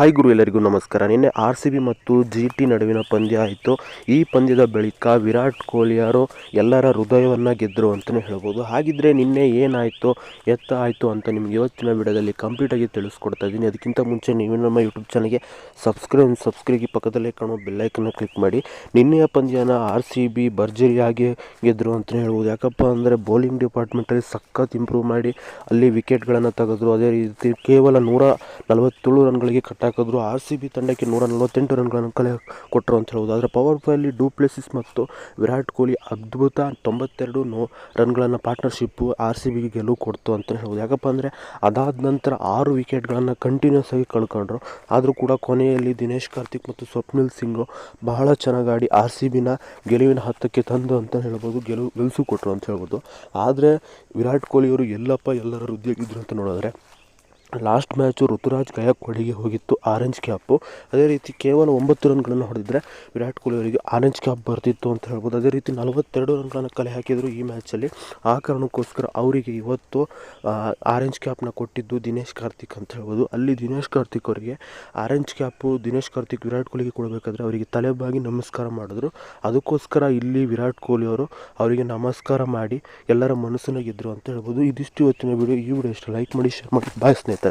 Hi ಗುರು, ಎಲ್ಲರಿಗೂ ನಮಸ್ಕಾರ. ನಿನ್ನೆ ಆರ್ ಸಿ ಬಿ ಮತ್ತು ಜಿ ಟಿ ನಡುವಿನ ಪಂದ್ಯ ಆಯಿತು. ಈ ಪಂದ್ಯದ ಬಳಿಕ ವಿರಾಟ್ ಕೊಹ್ಲಿಯವರು ಎಲ್ಲರ ಹೃದಯವನ್ನು ಗೆದ್ದರು ಅಂತಲೇ ಹೇಳ್ಬೋದು. ಹಾಗಿದ್ರೆ ನಿನ್ನೆ ಏನಾಯಿತು, ಎತ್ತ ಆಯಿತು ಅಂತ ನಿಮ್ಗೆ ಇವತ್ತಿನ ವಿಡಿಯೋದಲ್ಲಿ ಕಂಪ್ಲೀಟಾಗಿ ತಿಳಿಸ್ಕೊಡ್ತಾ ಇದ್ದೀನಿ. ಅದಕ್ಕಿಂತ ಮುಂಚೆ ನೀವು ನಮ್ಮ ಯೂಟ್ಯೂಬ್ ಚಾನಲ್ಗೆ ಸಬ್ಸ್ಕ್ರೈಬ್ ಸಬ್ಸ್ಕ್ರೈಬ್ ಪಕ್ಕದಲ್ಲೇ ಕಾಣೋ ಬೆಲ್ಲೈಕನ್ನು ಕ್ಲಿಕ್ ಮಾಡಿ. ನಿನ್ನೆಯ ಪಂದ್ಯನ ಆರ್ ಸಿ ಬಿ ಭರ್ಜರಿಯಾಗಿ ಗೆದ್ದರು ಅಂತಲೇ ಹೇಳ್ಬೋದು. ಯಾಕಪ್ಪ ಅಂದರೆ ಬೌಲಿಂಗ್ ಡಿಪಾರ್ಟ್ಮೆಂಟಲ್ಲಿ ಸಖತ್ ಇಂಪ್ರೂವ್ ಮಾಡಿ, ಅಲ್ಲಿ ವಿಕೆಟ್ಗಳನ್ನು ತೆಗೆದ್ರು. ಅದೇ ರೀತಿ ಕೇವಲ ನೂರ ನಲವತ್ತೇಳು ರನ್ಗಳಿಗೆ ಕಟ್ಟಾಕಿದ್ರು ಆರ್ ಸಿ ಬಿ ತಂಡಕ್ಕೆ ನೂರ ನಲವತ್ತೆಂಟು ರನ್ಗಳನ್ನು ಕಲೆ ಕೊಟ್ಟರು ಅಂತ ಹೇಳ್ಬೋದು. ಆದರೆ ಪವರ್ ಪ್ಲೇಯಲ್ಲಿ ಡೂಪ್ಲೆಸಿಸ್ ಮತ್ತು ವಿರಾಟ್ ಕೊಹ್ಲಿ ಅದ್ಭುತ ತೊಂಬತ್ತೆರಡು ನೋ ರನ್ಗಳನ್ನು ಪಾರ್ಟ್ನರ್ಶಿಪ್ಪು ಆರ್ ಸಿ ಬಿಗೆ ಗೆಲುವು ಕೊಡ್ತು ಅಂತಲೇ ಹೇಳ್ಬೋದು. ಯಾಕಪ್ಪ ಅಂದರೆ ಅದಾದ ನಂತರ ಆರು ವಿಕೆಟ್ಗಳನ್ನು ಕಂಟಿನ್ಯೂಸ್ ಆಗಿ ಕಳ್ಕೊಂಡ್ರು. ಆದರೂ ಕೂಡ ಕೊನೆಯಲ್ಲಿ ದಿನೇಶ್ ಕಾರ್ತಿಕ್ ಮತ್ತು ಸ್ವಪ್ನಿಲ್ ಸಿಂಗು ಬಹಳ ಚೆನ್ನಾಗಿ ಆಡಿ ಆರ್ ಸಿ ಬಿನ ಗೆಲುವಿನ ಹತ್ತಕ್ಕೆ ತಂದು ಅಂತ ಹೇಳ್ಬೋದು. ಗೆಲುವು ಗೆಲ್ಸು ಕೊಟ್ಟರು ಅಂತ ಹೇಳ್ಬೋದು. ಆದರೆ ವಿರಾಟ್ ಕೊಹ್ಲಿಯವರು ಎಲ್ಲಪ್ಪ ಎಲ್ಲರ ವೃದ್ಧಿಯಾಗಿದ್ದರು ಅಂತ ನೋಡಿದ್ರೆ ಲಾಸ್ಟ್ ಮ್ಯಾಚು ಋತುರಾಜ್ ಗಯಕ್ವಾಡಿಗೆ ಹೋಗಿತ್ತು, ಆರೆಂಜ್ ಕ್ಯಾಪು. ಅದೇ ರೀತಿ ಕೇವಲ ಒಂಬತ್ತು ರನ್ಗಳನ್ನು ಹೊಡೆದಿದ್ರೆ ವಿರಾಟ್ ಕೊಹ್ಲಿ ಅವರಿಗೆ ಆರೆಂಜ್ ಕ್ಯಾಪ್ ಬರ್ತಿತ್ತು ಅಂತ ಹೇಳ್ಬೋದು. ಅದೇ ರೀತಿ ನಲವತ್ತೆರಡು ರನ್ಗಳನ್ನು ಕಲೆ ಹಾಕಿದರು ಈ ಮ್ಯಾಚಲ್ಲಿ. ಆ ಕಾರಣಕ್ಕೋಸ್ಕರ ಅವರಿಗೆ ಇವತ್ತು ಆರೆಂಜ್ ಕ್ಯಾಪ್ನ ಕೊಟ್ಟಿದ್ದು ದಿನೇಶ್ ಕಾರ್ತಿಕ್ ಅಂತ ಹೇಳ್ಬೋದು. ಅಲ್ಲಿ ದಿನೇಶ್ ಕಾರ್ತಿಕ್ ಅವರಿಗೆ ಆರೆಂಜ್ ಕ್ಯಾಪು ದಿನೇಶ್ ಕಾರ್ತಿಕ್ ವಿರಾಟ್ ಕೊಹ್ಲಿಗೆ ಕೊಡಬೇಕಾದ್ರೆ ಅವರಿಗೆ ತಲೆಬಾಗಿ ನಮಸ್ಕಾರ ಮಾಡಿದ್ರು. ಅದಕ್ಕೋಸ್ಕರ ಇಲ್ಲಿ ವಿರಾಟ್ ಕೊಹ್ಲಿ ಅವರು ಅವರಿಗೆ ನಮಸ್ಕಾರ ಮಾಡಿ ಎಲ್ಲರ ಮನಸ್ಸನ್ನು ಗೆದ್ದರು ಅಂತ ಹೇಳ್ಬೋದು. ಇದಿಷ್ಟು ಇವತ್ತಿನ ವಿಡಿಯೋ ಈ ವಿಡಿಯೋ ಇಷ್ಟ ಲೈಕ್ ಮಾಡಿ ಶೇರ್ ಮಾಡಿ. ಬಾಯ್ ಸ್ನೇಹಿತರೆ.